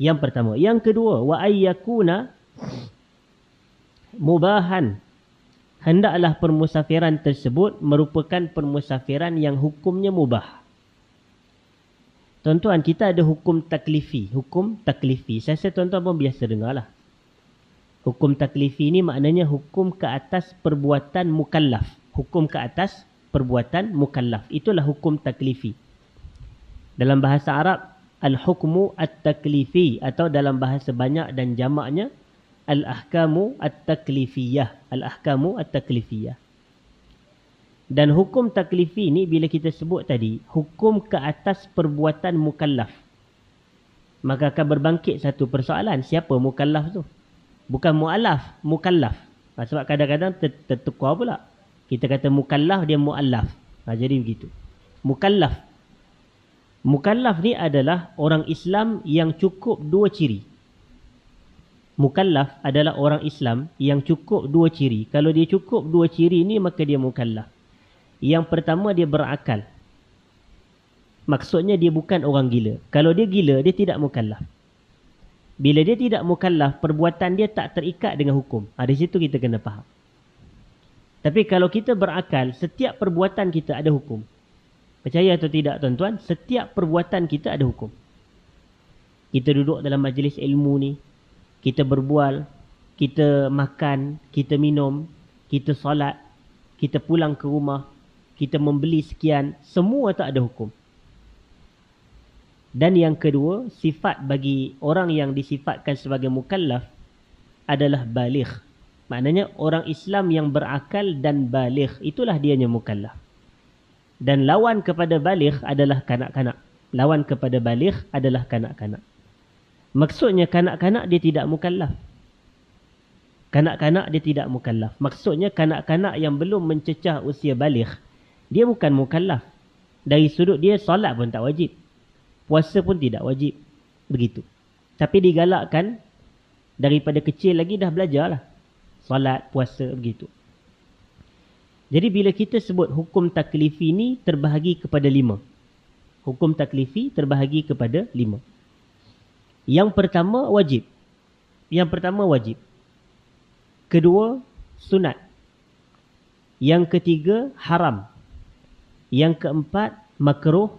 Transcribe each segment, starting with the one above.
Yang pertama. Yang kedua, wa ayyakuna mubahan. Hendaklah permusafiran tersebut merupakan permusafiran yang hukumnya mubah. Tuan-tuan, kita ada hukum taklifi. Hukum taklifi. Saya rasa tuan-tuan pun biasa dengar lah. Hukum taklifi ni maknanya hukum ke atas perbuatan mukallaf. Hukum ke atas perbuatan mukallaf. Itulah hukum taklifi. Dalam bahasa Arab, al-hukmu at-taklifi atau dalam bahasa banyak dan jamaknya al-ahkamu at-taklifiyah. Al-ahkamu at-taklifiyah. Dan hukum taklifi ni bila kita sebut tadi, hukum ke atas perbuatan mukallaf. Maka akan berbangkit satu persoalan, siapa mukallaf tu? Bukan mu'alaf, mukallaf. Ha, sebab kadang-kadang tertukar pula. Kita kata mukallaf, dia mu'alaf. Ha, jadi begitu. Mukallaf. Mukallaf ni adalah orang Islam yang cukup dua ciri. Mukallaf adalah orang Islam yang cukup dua ciri. Kalau dia cukup dua ciri ni maka dia mukallaf. Yang pertama dia berakal. Maksudnya dia bukan orang gila. Kalau dia gila dia tidak mukallaf. Bila dia tidak mukallaf, perbuatan dia tak terikat dengan hukum. Ha, di situ kita kena faham. Tapi kalau kita berakal, setiap perbuatan kita ada hukum. Percaya atau tidak tuan-tuan, setiap perbuatan kita ada hukum. Kita duduk dalam majlis ilmu ni, kita berbual, kita makan, kita minum, kita solat, kita pulang ke rumah, kita membeli sekian, semua tak ada hukum. Dan yang kedua, sifat bagi orang yang disifatkan sebagai mukallaf adalah baligh. Maknanya orang Islam yang berakal dan baligh, itulah dianya mukallaf. Dan lawan kepada baligh adalah kanak-kanak. Lawan kepada baligh adalah kanak-kanak. Maksudnya kanak-kanak dia tidak mukallaf. Kanak-kanak dia tidak mukallaf. Maksudnya kanak-kanak yang belum mencecah usia baligh, dia bukan mukallaf. Dari sudut dia solat pun tak wajib. Puasa pun tidak wajib. Begitu. Tapi digalakkan daripada kecil lagi dah belajarlah. Solat, puasa, begitu. Jadi bila kita sebut hukum taklifi ni terbahagi kepada lima. Hukum taklifi terbahagi kepada lima. Yang pertama wajib. Yang pertama wajib. Kedua sunat. Yang ketiga haram. Yang keempat makruh.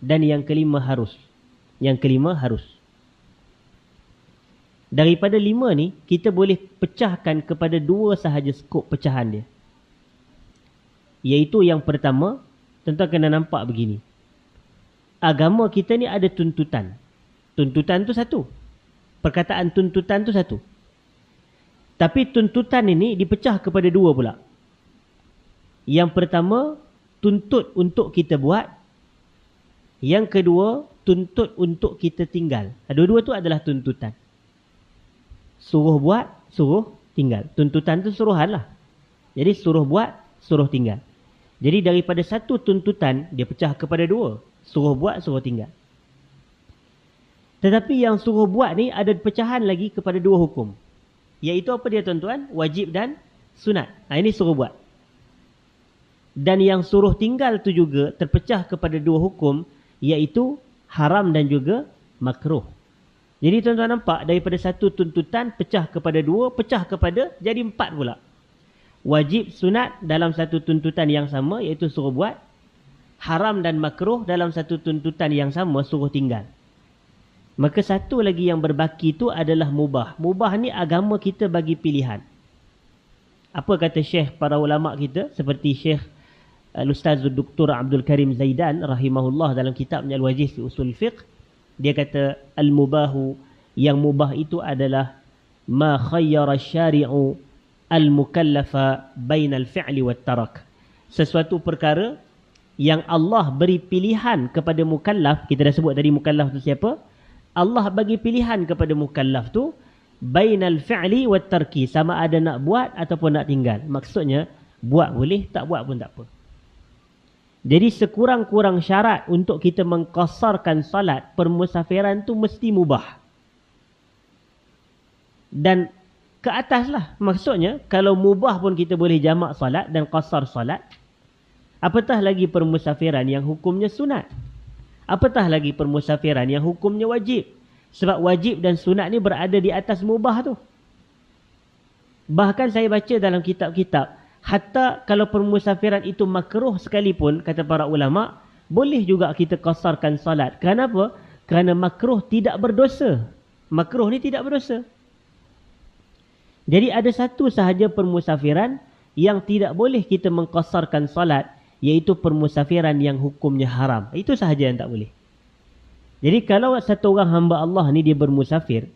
Dan yang kelima harus. Yang kelima harus. Daripada lima ni, kita boleh pecahkan kepada dua sahaja skop pecahan dia. Iaitu yang pertama, tentu kena nampak begini. Agama kita ni ada tuntutan. Tuntutan tu satu. Perkataan tuntutan tu satu. Tapi tuntutan ini dipecah kepada dua pula. Yang pertama, tuntut untuk kita buat. Yang kedua, tuntut untuk kita tinggal. Dua-dua tu adalah tuntutan. Suruh buat, suruh tinggal. Tuntutan tu suruhan lah. Jadi suruh buat, suruh tinggal. Jadi daripada satu tuntutan, dia pecah kepada dua. Suruh buat, suruh tinggal. Tetapi yang suruh buat ni ada pecahan lagi kepada dua hukum. Iaitu apa dia tuan-tuan? Wajib dan sunat. Ha, ini suruh buat. Dan yang suruh tinggal tu juga terpecah kepada dua hukum. Iaitu haram dan juga makruh. Jadi tuan-tuan nampak daripada satu tuntutan pecah kepada dua, pecah kepada jadi empat pula wajib sunat dalam satu tuntutan yang sama iaitu suruh buat haram dan makruh dalam satu tuntutan yang sama suruh tinggal. Maka satu lagi yang berbaki itu adalah mubah. Mubah ni agama kita bagi pilihan. Apa kata syekh para ulama kita? Seperti syekh Al-Ustaz Dr. Abdul Karim Zaidan rahimahullah dalam kitabnya Al-Wajiz fi Usul Fiqh. Dia kata al-mubahu yang mubah itu adalah ma khayyara syari'u al-mukallafa bainal fi'li wat tarak. Sesuatu perkara yang Allah beri pilihan kepada mukallaf, kita dah sebut tadi mukallaf tu siapa? Allah bagi pilihan kepada mukallaf tu bainal fi'li wat tarki, sama ada nak buat ataupun nak tinggal. Maksudnya buat boleh, tak buat pun tak apa. Jadi sekurang-kurang syarat untuk kita mengkasarkan salat permusafiran tu mesti mubah. Dan ke atas lah. Maksudnya, kalau mubah pun kita boleh jamak salat dan qasar salat. Apatah lagi permusafiran yang hukumnya sunat. Apatah lagi permusafiran yang hukumnya wajib. Sebab wajib dan sunat ni berada di atas mubah tu. Bahkan saya baca dalam kitab-kitab. Hatta kalau permusafiran itu makruh sekalipun, kata para ulama, boleh juga kita kasarkan salat. Kenapa? Kerana makruh tidak berdosa. Makruh ni tidak berdosa. Jadi ada satu sahaja permusafiran yang tidak boleh kita mengkasarkan salat, iaitu permusafiran yang hukumnya haram. Itu sahaja yang tak boleh. Jadi kalau satu orang hamba Allah ni dia bermusafir,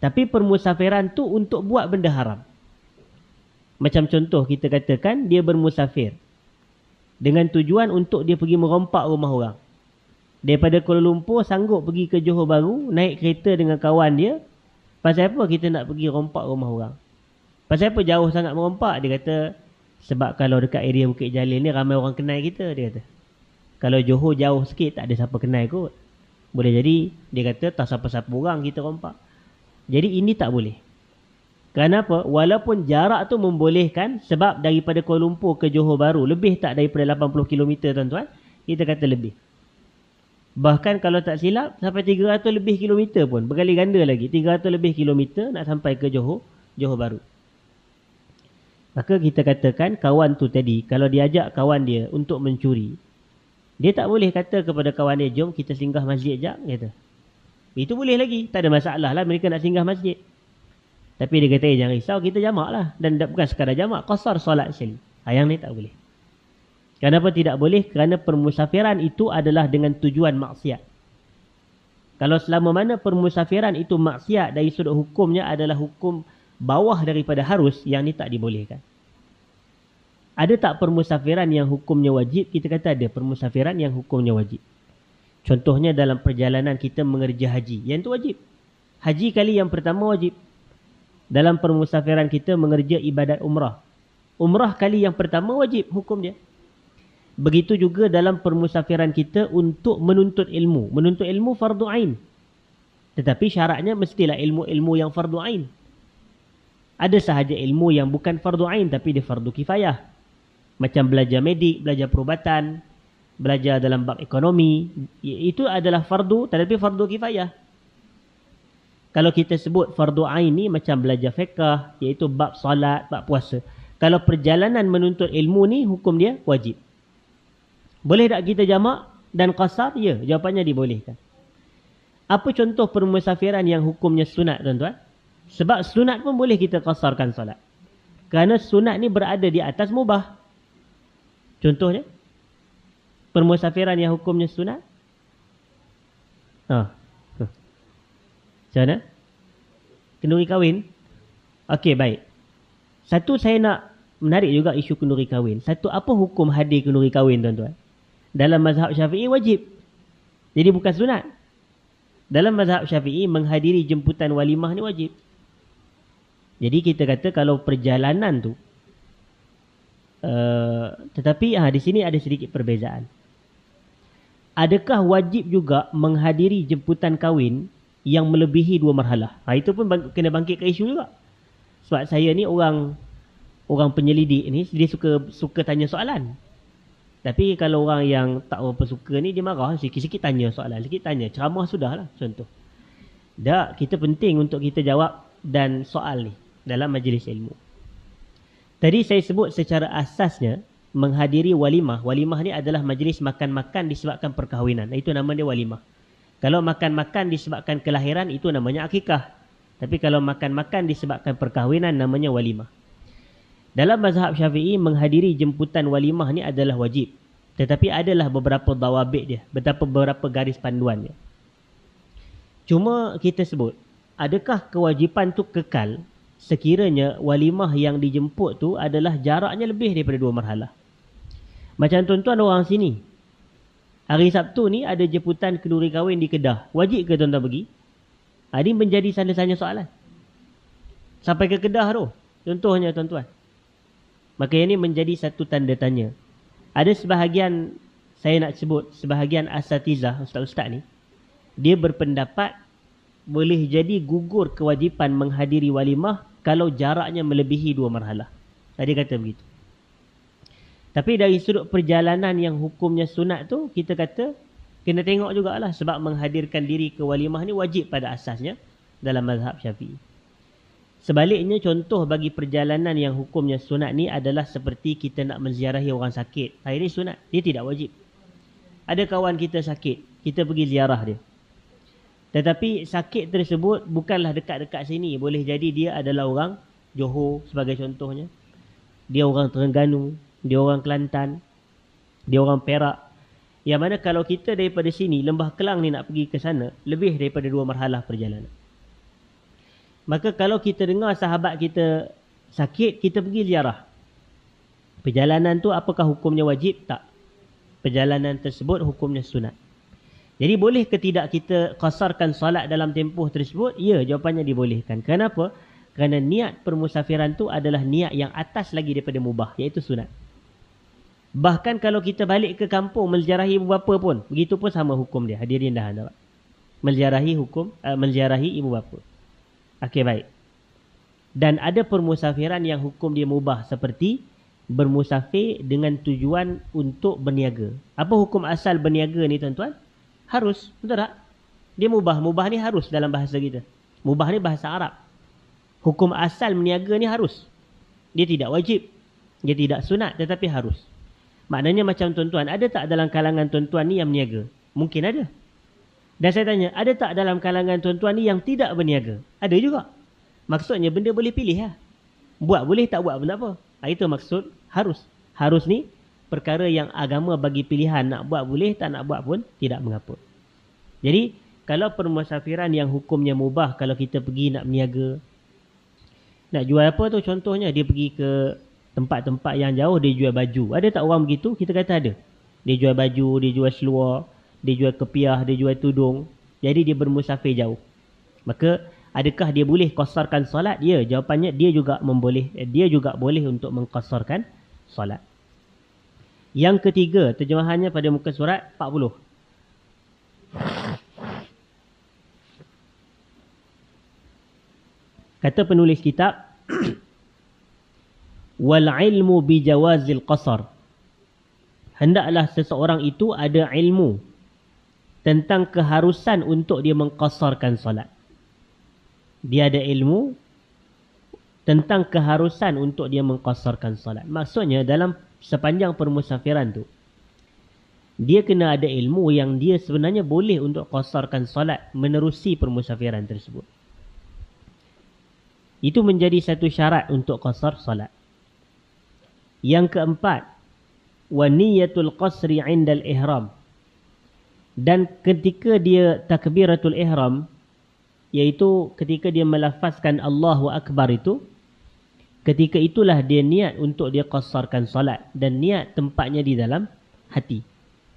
tapi permusafiran tu untuk buat benda haram. Macam contoh kita katakan dia bermusafir dengan tujuan untuk dia pergi merompak rumah orang. Daripada Kuala Lumpur sanggup pergi ke Johor Bahru, naik kereta dengan kawan dia. Pasal apa kita nak pergi rompak rumah orang? Pasal apa jauh sangat merompak? Dia kata sebab kalau dekat area Bukit Jalil ni ramai orang kenal kita, dia kata. Kalau Johor jauh sikit tak ada siapa kenal kot. Boleh jadi dia kata tak siapa-siapa orang kita rompak. Jadi ini tak boleh. Kenapa? Walaupun jarak tu membolehkan sebab daripada Kuala Lumpur ke Johor Bahru lebih tak daripada 80 km tuan-tuan. Kita kata lebih. Bahkan kalau tak silap sampai 300 lebih kilometer pun. Berkali ganda lagi. 300 lebih kilometer nak sampai ke Johor, Johor Bahru. Maka kita katakan kawan tu tadi kalau diajak kawan dia untuk mencuri. Dia tak boleh kata kepada kawan dia jom kita singgah masjid jap. Kata. Itu boleh lagi. Tak ada masalah lah mereka nak singgah masjid. Tapi dia kata, eh, jangan risau, kita jamak lah. Dan bukan sekadar jamak, kosar solat sekali. Ha, yang ni tak boleh. Kenapa tidak boleh? Kerana permusafiran itu adalah dengan tujuan maksiat. Kalau selama mana permusafiran itu maksiat dari sudut hukumnya adalah hukum bawah daripada harus, yang ni tak dibolehkan. Ada tak permusafiran yang hukumnya wajib? Kita kata ada permusafiran yang hukumnya wajib. Contohnya dalam perjalanan kita mengerja haji. Yang itu wajib. Haji kali yang pertama wajib dalam permusafiran kita mengerja ibadat umrah. Umrah kali yang pertama wajib hukum dia. Begitu juga dalam permusafiran kita untuk menuntut ilmu. Menuntut ilmu fardu ain. Tetapi syaratnya mestilah ilmu-ilmu yang fardu ain. Ada sahaja ilmu yang bukan fardu ain tapi dia fardu kifayah. Macam belajar medik, belajar perubatan, belajar dalam bab ekonomi. Itu adalah fardu tetapi fardu kifayah. Kalau kita sebut fardu ain ni macam belajar fiqh iaitu bab solat, bab puasa. Kalau perjalanan menuntut ilmu ni hukum dia wajib. Boleh tak kita jamak dan qasar? Ya, jawapannya dibolehkan. Apa contoh permusafiran yang hukumnya sunat tuan-tuan? Sebab sunat pun boleh kita qasarkan solat. Kerana sunat ni berada di atas mubah. Contohnya permusafiran yang hukumnya sunat? Ha, macam mana? Kenduri kahwin? Okey, baik. Satu saya nak menarik juga isu kenduri kahwin. Satu, apa hukum hadir kenduri kahwin, tuan-tuan? Dalam mazhab syafi'i wajib. Jadi bukan sunat. Dalam mazhab syafi'i, menghadiri jemputan walimah ni wajib. Jadi kita kata kalau perjalanan tu, uh, tetapi uh, di sini ada sedikit perbezaan. Adakah wajib juga menghadiri jemputan kahwin yang melebihi dua marhalah. Ha, itu pun bang, kena bangkit ke isu juga. Sebab saya ni orang orang penyelidik ni dia suka suka tanya soalan. Tapi kalau orang yang tak apa suka ni dia marah sikit-sikit tanya soalan, sikit tanya ceramah sudahlah contoh. Tak, kita penting untuk kita jawab dan soal ni dalam majlis ilmu. Tadi saya sebut secara asasnya menghadiri walimah. Walimah ni adalah majlis makan-makan disebabkan perkahwinan. Itu nama dia walimah. Kalau makan-makan disebabkan kelahiran itu namanya akikah. Tapi kalau makan-makan disebabkan perkahwinan namanya walimah. Dalam mazhab syafi'i menghadiri jemputan walimah ni adalah wajib. Tetapi adalah beberapa dawabit dia. Betapa beberapa garis panduannya. Cuma kita sebut. Adakah kewajipan tu kekal sekiranya walimah yang dijemput tu adalah jaraknya lebih daripada dua marhalah. Macam tuan-tuan orang sini. Hari Sabtu ni ada jemputan kenduri kahwin di Kedah. Wajib ke tuan-tuan pergi? Ha, ini menjadi sanya-sanya soalan. Sampai ke Kedah tu. Contohnya tuan-tuan. Maka ini menjadi satu tanda tanya. Ada sebahagian, saya nak sebut, sebahagian asatizah, ustaz-ustaz ni. Dia berpendapat boleh jadi gugur kewajipan menghadiri walimah kalau jaraknya melebihi dua marhalah. Dia kata begitu. Tapi dari sudut perjalanan yang hukumnya sunat tu, kita kata Kena tengok jugalah sebab menghadirkan diri ke walimah ni wajib pada asasnya dalam mazhab syafi'i. Sebaliknya contoh bagi perjalanan yang hukumnya sunat ni adalah seperti kita nak menziarahi orang sakit. Hari ini sunat, dia tidak wajib. Ada kawan kita sakit, kita pergi ziarah dia. Tetapi sakit tersebut bukanlah dekat-dekat sini. Boleh jadi dia adalah orang Johor sebagai contohnya. Dia orang Terengganu, dia orang Kelantan, dia orang Perak. Yang mana kalau kita daripada sini, Lembah Kelang ni nak pergi ke sana, lebih daripada dua marhalah perjalanan. Maka kalau kita dengar sahabat kita sakit, kita pergi ziarah. Perjalanan tu apakah hukumnya wajib? Tak. Perjalanan tersebut hukumnya sunat. Jadi boleh ke tidak kita kasarkan solat dalam tempoh tersebut? Ya, jawapannya dibolehkan. Kenapa? Kerana niat permusafiran tu adalah niat yang atas lagi daripada mubah, iaitu sunat. Bahkan kalau kita balik ke kampung menziarahi ibu bapa pun, begitu pun sama hukum dia. Hadirin dah dapat. Menziarahi hukum, uh, menziarahi ibu bapa. Okey, baik. Dan ada permusafiran yang hukum dia mubah seperti bermusafir dengan tujuan untuk berniaga. Apa hukum asal berniaga ni tuan-tuan? harus. Betul tak? Dia mubah. Mubah ni harus dalam bahasa kita. Mubah ni bahasa Arab. Hukum asal meniaga ni harus. Dia tidak wajib. Dia tidak sunat tetapi harus. Maknanya macam tuan-tuan, ada tak dalam kalangan tuan-tuan ni yang meniaga? Mungkin ada. Dan saya tanya, ada tak dalam kalangan tuan-tuan ni yang tidak berniaga? Ada juga. Maksudnya benda boleh pilih lah. Buat boleh, tak buat pun tak apa. Ha, itu maksud harus. Harus ni perkara yang agama bagi pilihan nak buat boleh tak nak buat pun tidak mengapa. Jadi kalau permusafiran yang hukumnya mubah kalau kita pergi nak berniaga nak jual apa tu contohnya dia pergi ke tempat-tempat yang jauh dia jual baju. Ada tak orang begitu? Kita kata ada. Dia jual baju, dia jual seluar, dia jual kepiah, dia jual tudung. Jadi dia bermusafir jauh. Maka adakah dia boleh kosarkan solat? Ya, jawapannya dia juga memboleh dia juga boleh untuk mengkosarkan solat. Yang ketiga, terjemahannya pada muka surat 40. Kata penulis kitab, wal ilmu bi jawazil qasar. Hendaklah seseorang itu ada ilmu tentang keharusan untuk dia mengqasarkan solat. Dia ada ilmu tentang keharusan untuk dia mengqasarkan solat. Maksudnya dalam sepanjang permusafiran tu dia kena ada ilmu yang dia sebenarnya boleh untuk qasarkan solat menerusi permusafiran tersebut itu menjadi satu syarat untuk qasar solat yang keempat wa niyatul qasri 'inda al-ihram dan ketika dia takbiratul ihram iaitu ketika dia melafazkan Allahu akbar itu Ketika itulah dia niat untuk dia qasarkan solat dan niat tempatnya di dalam hati.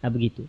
Ha, begitu.